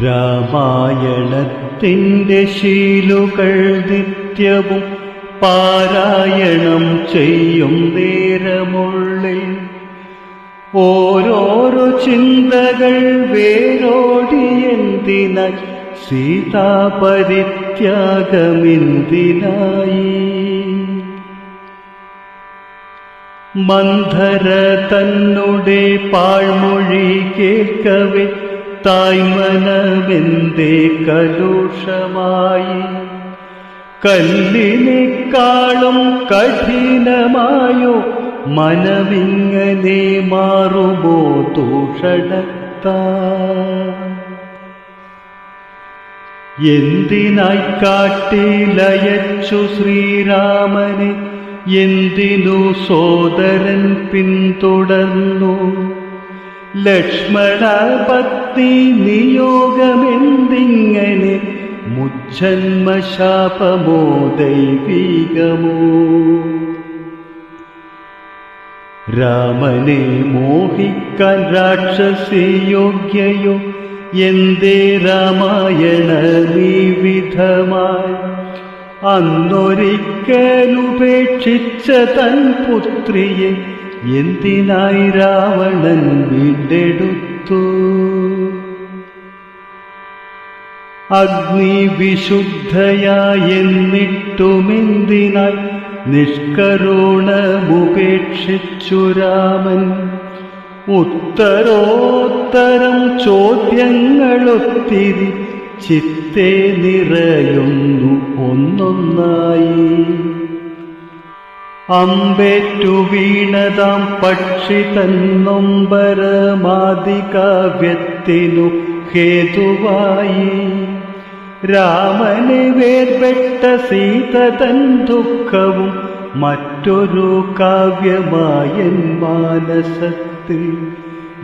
രാമായണത്തിന്റെ ശീലുകൾ നിത്യവും പാരായണം ചെയ്യും നേരമുള്ളിൽ. ഓരോരോ ചിന്തകൾ വേരോടിയെന്തിനായി സീതാപരിത്യാഗമെന്തിനായി? മന്ധര തന്നുടെ പാഴ്മൊഴി കേൾക്കവേ തായ്മനമെന്തേ കലുഷമായി. കല്ലിനേക്കാളും കഠിനമായോ മനമിങ്ങനെ മാറുമോ തൂഷടത്ത. എന്തിനായി കാട്ടിലയച്ചു ശ്രീരാമനെ? എന്തിനു സോദരൻ പിന്തുടർന്നു? ലക്ഷ്മണ ഭക്തി നിയോഗമെന്തിങ്ങനെ? മുജ്ജന്മശാപമോ ദൈവീകമോ രാമനെ മോഹിക്കാൻ രാക്ഷസി യോഗ്യയോ എന്തേ രാമായണ വിധമായി അന്നൊരിക്കലുപേക്ഷിച്ച തൻ പുത്രിയെ എന്തിനായി രാവണൻ വീണ്ടെടുത്തു? അഗ്നി വിശുദ്ധയായെന്നിട്ടുമെന്തിനായി നിഷ്കരുണമുപേക്ഷിച്ചു രാമൻ. ഉത്തരോത്തരം ചോദ്യങ്ങളൊത്തിരി ചിത്തെ നിറയുന്നു ഒന്നൊന്നായി. അമ്പേറ്റു വീണതാം പക്ഷി തന്നൊമ്പരമാതികാവ്യത്തിനു ഹേതുവായി. രാമനെ വേർപെട്ട സീത തൻ ദുഃഖവും മറ്റൊരു കാവ്യമായൻ മാനസത്തിൽ.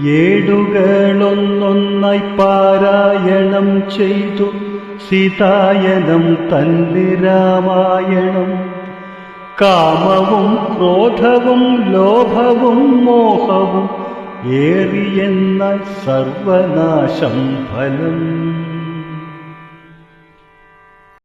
ഏടുകളൊന്നൊന്നായി പാരായണം ചെയ്തു. സീതായനം തന്നെ രാമായണം കാമവും ക്രോധവും ലോഭവും മോഹവും ഏറിയെന്ന സർവനാശം ഫലം.